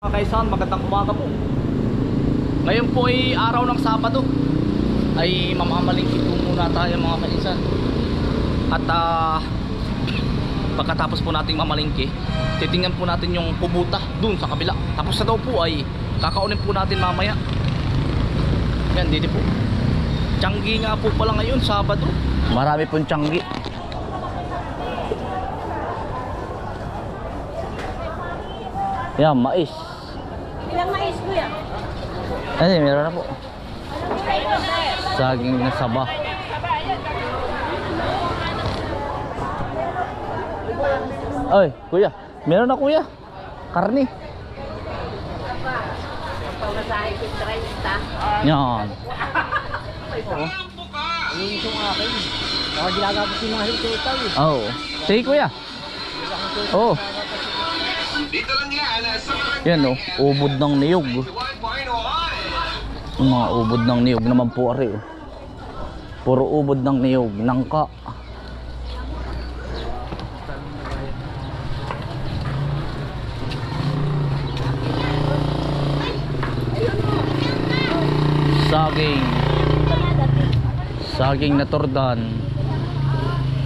Mga kaisan, magandang umaga po. Ngayon po ay araw ng Sabado. Ay mamamalingki po muna tayo mga kaisan. At ah, pagkatapos po nating mamalingki, titingnan po natin yung kubuta dun sa kabila. Tapos sa daw po ay kakaunin po natin mamaya. Yan, dito po. Tiyanggi nga po pala ngayon, Sabado. Marami pong tiyanggi. Yan, mais. Ilang mais kuya? Ay, meron na po. Saging na saba. Ay, kuya. Meron na kuya. Karni. Pamasahe ko 30. Yan. Yung isang akin. Baka ginagabot yung mga hiltota eh. Oh. Sige kuya. Oh. Dito lang yan Yan oh. Ubod ng niyog. 1.1. Yung mga ubod ng niyog naman po ari oh. Puro ubod ng niyog. Nangka. Saging. Saging na tordan.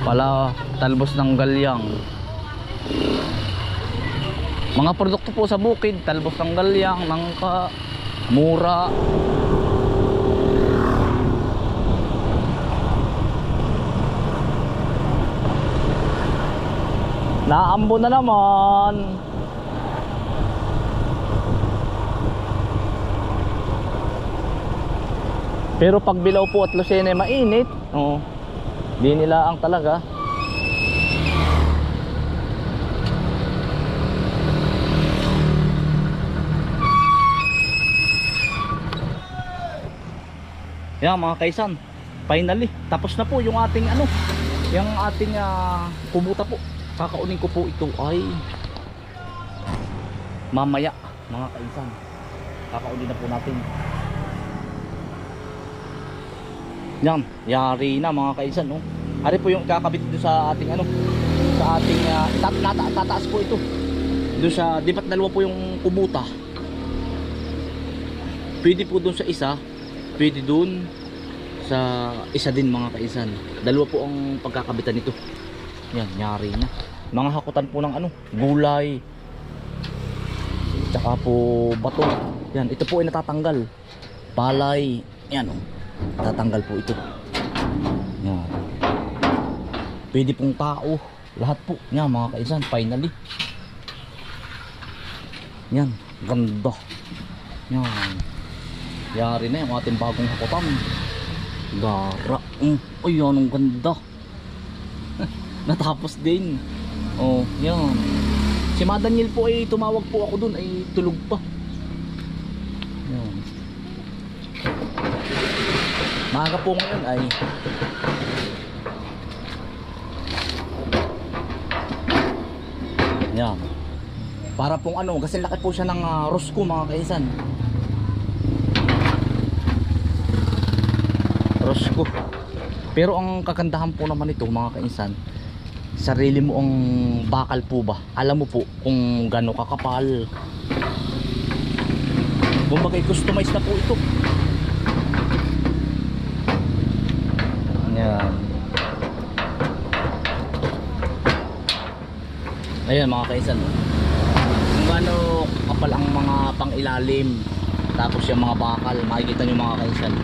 Pala talbos ng galyang. Mga produkto po sa bukid, talbos ng galyang, nangka, mura. Naambo na naman. Pero pag bilaw po at Lucena ay mainit, oh, di nila ang talaga. Yan mga kaisan, finally, tapos na po yung ating ano, yung ating ah, kumuta po. Kakaunin ko po ito ay mamaya mga kaisan. Kakaunin na po natin. Yan, yari na mga kaisan, no. Ari po yung kakabit dito sa ating ano, sa ating uh, tat, tata, tataas po ito. Doon sa, di ba't dalawa po yung kumuta? Pwede po doon sa isa, pwede doon sa isa din mga kaisan. Dalawa po ang pagkakabitan nito. Yan, yari na. Mga hakutan po ng ano, gulay. Tsaka po bato. Yan, ito po ay natatanggal. Palay. Yan oh. Tatanggal po ito. Yan. Pwede pong tao. Lahat po. Yan mga kaisan, finally. Yan, ganda. Yan. Yari na yung ating bagong hakutan. Gara. Mm. Uy, yan ang ganda. Natapos din. Oh, yan. Si Ma Daniel po ay tumawag po ako dun ay tulog pa. Yan. Maaga po ngayon ay Yan. Para pong ano, kasi laki po siya ng uh, Rosco mga kaisan. Rosco. Pero ang kagandahan po naman ito mga kainsan, sarili mo ang bakal po ba? Alam mo po kung gaano kakapal. Kumbaga customize na po ito. Ayan. Ayan mga kaisan. Kung gaano kapal ang mga pangilalim tapos yung mga bakal, makikita nyo mga kaisan.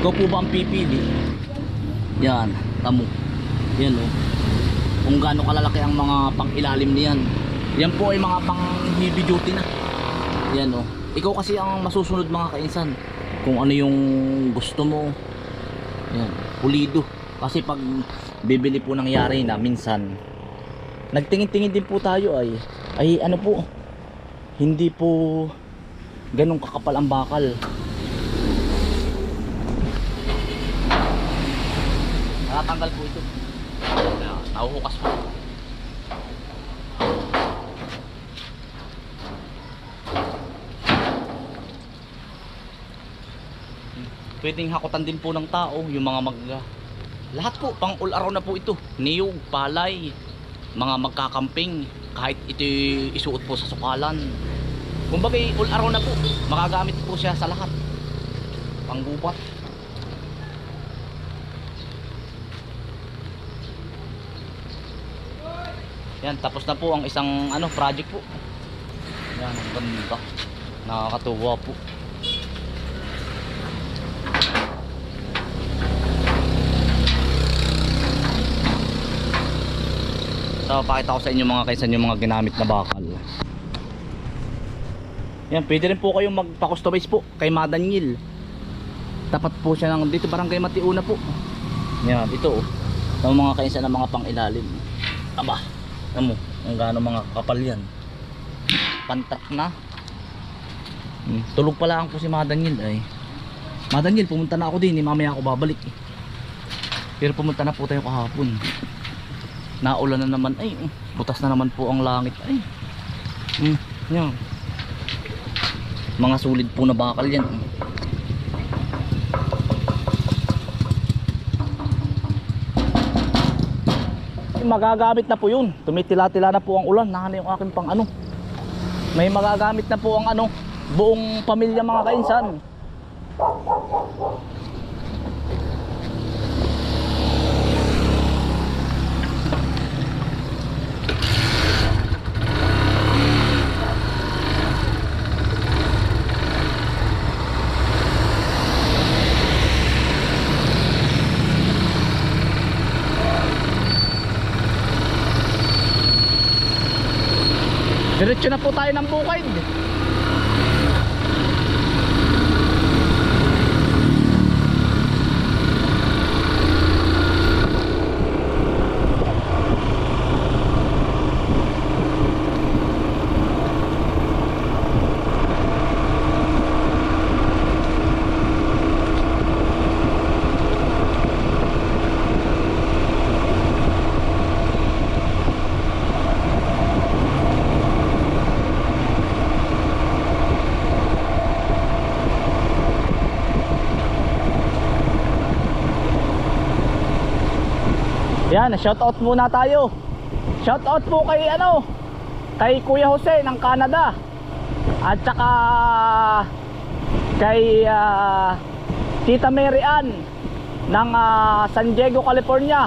Ikaw po ba ang pipili? Yan, tamo. Yan o. Kung gaano kalalaki ang mga pang-ilalim niyan. Yan po ay mga pang heavy duty na. Yan o. Ikaw kasi ang masusunod mga kainsan. Kung ano yung gusto mo. Yan, pulido. Kasi pag bibili po nangyari na minsan nagtingin-tingin din po tayo ay ay ano po hindi po ganun kakapal ang bakal Natatanggal po ito. Ayan, Nahuhukas po. Pwedeng hakutan din po ng tao, yung mga mag... Lahat po, pang all around na po ito. Niyog, palay, mga magkakamping, kahit ito isuot po sa sukalan. Kumbaga, all araw na po. Makagamit po siya sa lahat. Panggupat. Yan, tapos na po ang isang ano project po. Yan, ang ganda. Nakakatuwa po. So, pakita ko sa inyo mga kaysan yung mga ginamit na bakal. Yan, pwede rin po kayong magpa-customize po kay Madanyil. Tapat po siya ng dito barangay Matiuna po. Yan, ito oh. Ng mga kaysan ng mga pang-ilalim. Aba, ano mo, ang gaano mga kapal yan. Pantrak na. Hmm, tulog pala po si Madanyil ay. Madanyil, pumunta na ako din, eh, mamaya ako babalik. Eh. Pero pumunta na po tayo kahapon. Naulan na naman ay, mm, butas na naman po ang langit ay. Hmm, yan. Mga sulit po na bakal yan. Magagamit na po yun. Tumitila-tila na po ang ulan. Nakana yung akin pang ano. May magagamit na po ang ano. Buong pamilya mga kainsan. Diretso na po tayo ng bukid. Yan, shout out muna tayo. Shout out po kay ano, kay Kuya Jose ng Canada. At saka kay ah, Tita Mary Ann ng ah, San Diego, California.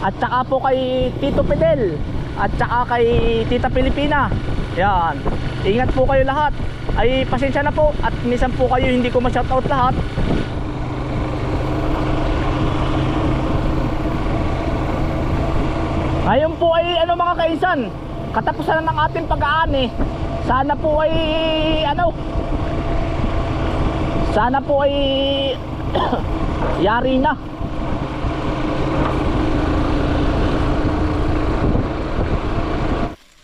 At saka po kay Tito Fidel at saka kay Tita Pilipina. Yan. Ingat po kayo lahat. Ay pasensya na po at minsan po kayo hindi ko ma-shout out lahat. Ngayon po ay ano mga kaisan, katapusan na ng ating pag-aani. Sana po ay ano Sana po ay yari na.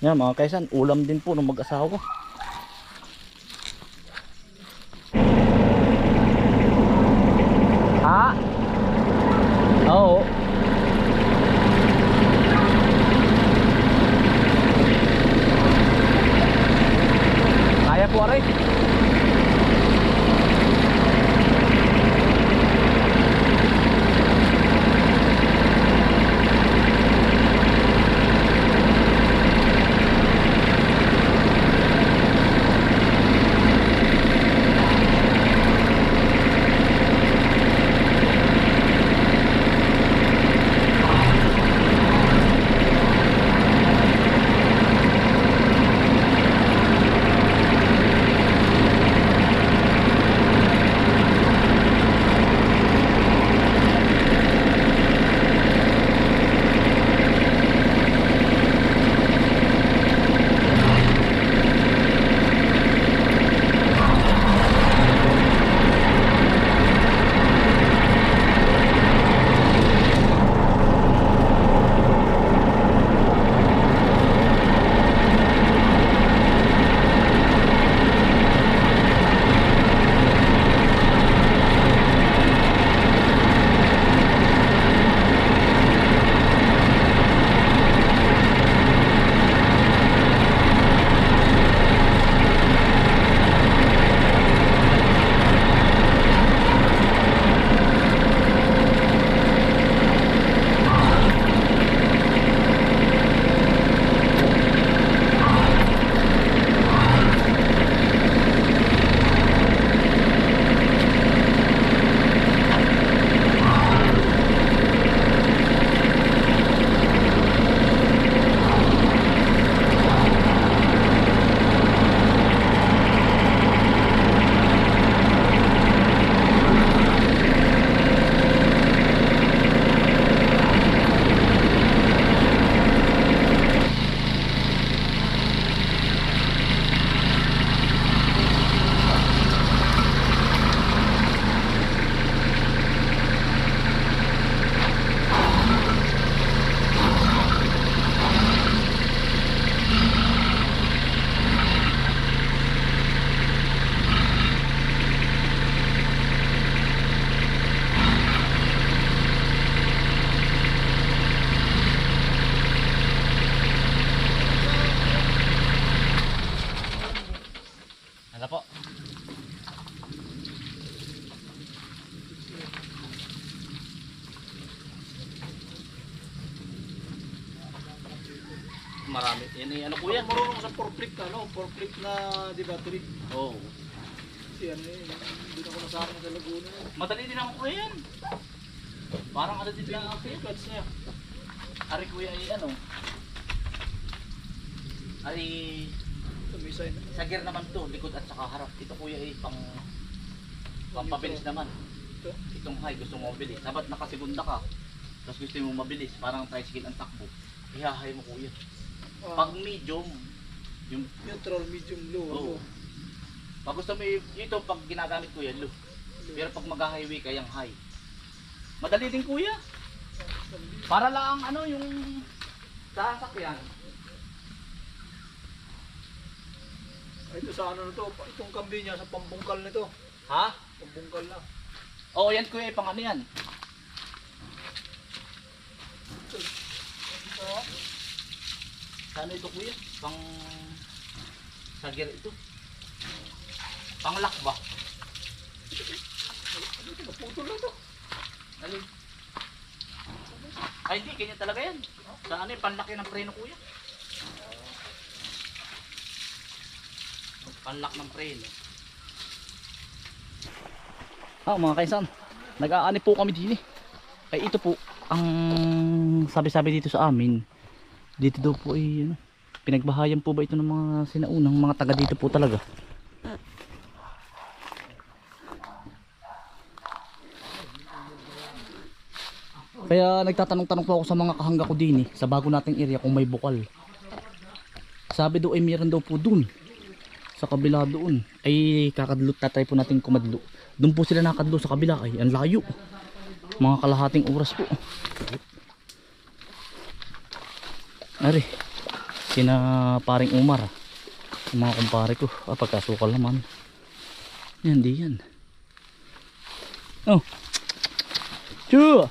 Yan mga kaisan, ulam din po ng mag-asawa. Sa forklift ano, forklift na di battery. Oo. Kasi ano yun, hindi na ako nasama sa Laguna. Madali din ako kuya yan. Parang ano din lang ako yan. Clutch niya. Ari kuya ay ano. Ari Tumisay na. sa gear naman to, likod at saka harap. Ito kuya ay pang pampabilis naman. Ito. Itong high gusto mo mabilis. Dapat nakasegunda ka. Tapos gusto mo mabilis, parang tricycle ang takbo. Ihahay mo kuya. Ah, Pag medium, yung neutral, medium, low. Oo. ano. pag gusto mo y- ito pag ginagamit kuya, low. Pero pag mag-highway ka, yung high. Madali din kuya. Para lang ano yung sasakyan. Ay, Ito sa ano na to, itong kambi niya sa pambungkal nito. Ha? Pambungkal na. Oo, yan kuya, pang ano yan. Saan ito kuya? Pang sa gear ito. Pang lock ba? Naputol na to. Alin? Ay hindi, ganyan talaga yan. Sa ano yung panlaki ng preno kuya? Panlak ng preno. Ah, mga kaisan, nag-aani po kami din eh. Ito po, ang sabi-sabi dito sa amin, dito daw po ay ano, pinagbahayan po ba ito ng mga sinaunang mga taga dito po talaga. Kaya nagtatanong-tanong po ako sa mga kahangga ko din eh, sa bago nating area kung may bukal. Sabi daw ay meron daw po dun. Sa kabila doon. Ay kakadlo, tatry po natin kumadlo. Doon po sila nakadlo sa kabila ay ang layo. Mga kalahating oras po. Ari, sina paring Umar. ah. Yung mga kumpare ko. Ah, pagkasukal naman. Yan, di yan. Oh. Chua!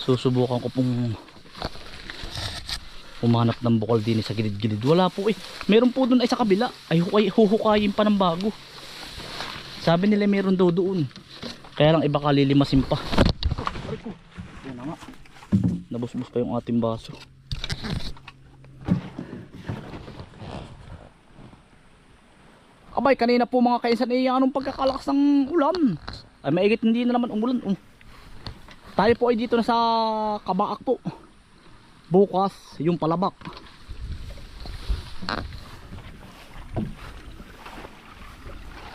susubukan ko pong humanap ng bukal din sa gilid-gilid wala po eh meron po doon ay sa kabila ay hukay, huhukayin pa ng bago sabi nila meron daw doon kaya lang iba kalilimasin pa nabusbus pa yung ating baso abay kanina po mga kaisan eh anong pagkakalakas ng ulan ay maigit hindi na naman umulan um. Tayo po ay dito na sa Kabaak po. Bukas yung palabak.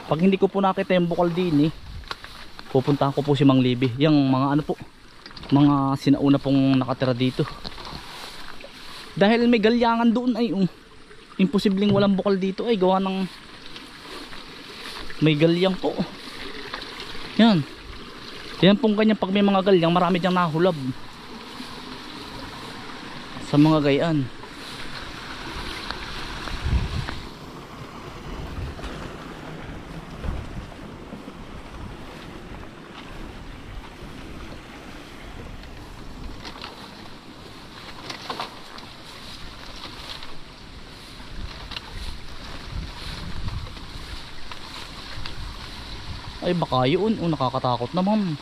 Pag hindi ko po nakita yung bukal din eh, pupuntahan ko po si Mang Libi. Yung mga ano po, mga sinauna pong nakatira dito. Dahil may galyangan doon ay um, imposibleng walang bukal dito ay gawa ng may galyang po. Yan. Yan pong ganyan pag may mga galyang marami diyang nahulab. Sa mga gayaan. Ay baka yun, oh, nakakatakot naman.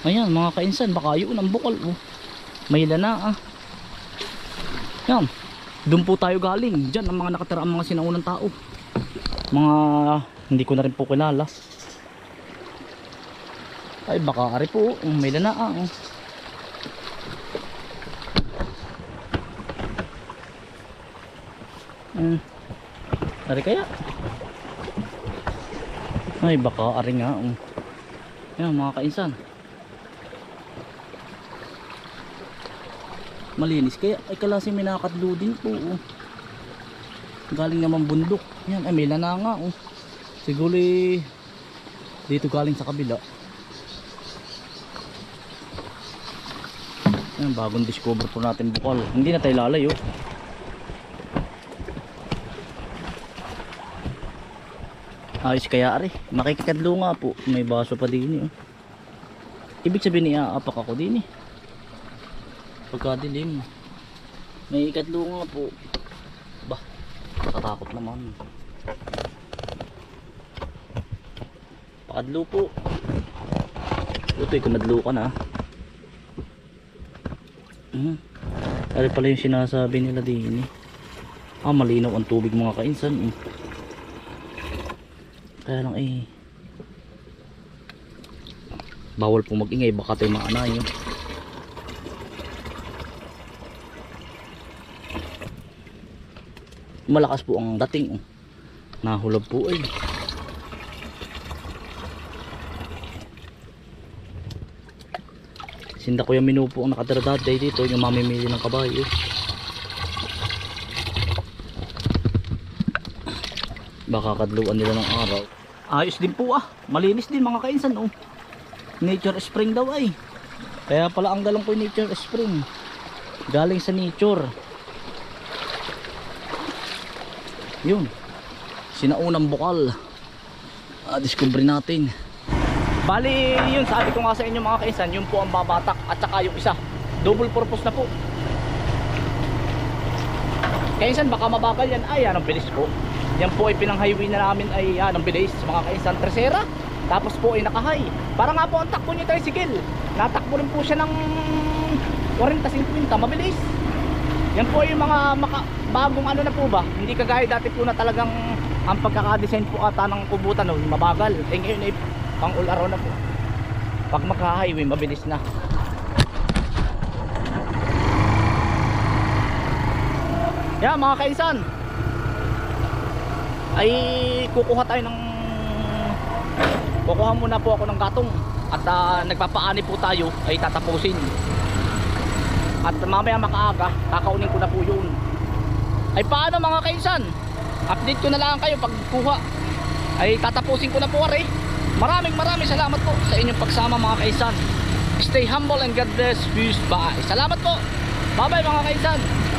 Ayan mga kainsan, baka yun ang bukal oh. May lana ah. Yan. Doon po tayo galing. Diyan ang mga nakatira ang mga sinaunang tao. Mga hindi ko na rin po kilala. Ay baka ari po, oh, may lana ah. Oh. Hmm. Ari kaya? Ay baka ari nga. Um. Yan mga kainsan. Malinis kaya ay kalasi may nakatlo din po. Oh. Galing naman bundok. Yan ay may lana nga. Oh. Siguro eh, dito galing sa kabila. Yan bagong discover po natin bukal. Hindi na tayo lalayo. Ayos kaya ari. Makikikadlo nga po. May baso pa din eh. Ibig sabihin niya apak ako din eh. Pagkadilim. May ikatlo nga po. Bah, nakatakot naman. Pakadlo po. Butoy, kumadlo ka na. Hmm. Ano pala yung sinasabi nila din eh. Ah, malinaw ang tubig mga kainsan eh. Kaya lang eh. Bawal po magingay, baka tayo maanay yun. Malakas po ang dating. oh. Nahulog po eh. Sinda ko yung menu po ang nakatira dati dito, yung mamimili ng kabayo. Baka kadluan nila ng araw. Ayos din po ah, malinis din mga kainsan oh. Nature spring daw ay. Kaya pala ang dalang ko nature spring. Galing sa nature. Yun. Sinaunang bukal. Ah, discovery natin. Bali, yun sabi ko nga sa inyo mga kaisan, yun po ang babatak at saka yung isa. Double purpose na po. Kaisan baka mabagal yan. Ay, yan ang bilis po. Yan po ay pinang-highway na namin ay yan ang bilis mga kaisan. Tresera. Tapos po ay nakahay. Para nga po ang takbo niya tricycle. Natakbo rin po siya ng 40-50. Mabilis. Yan po yung mga maka, bagong ano na po ba? Hindi kagaya dati po na talagang ang pagkakadesign po ata ng kubutan no, mabagal. Eh ngayon ay pang all around na po. Pag maka-highway, mabilis na. Yan mga kaisan. Ay kukuha tayo ng kukuha muna po ako ng gatong at ah, nagpapaani po tayo ay tatapusin. At mamaya makaaga, kakaunin ko na po yun. Ay paano mga kaisan? Update ko na lang kayo pag kuha. Ay tatapusin ko na po ari. Maraming maraming salamat po sa inyong pagsama mga kaisan. Stay humble and God bless. Peace. Bye. Salamat po. Bye bye mga kaisan.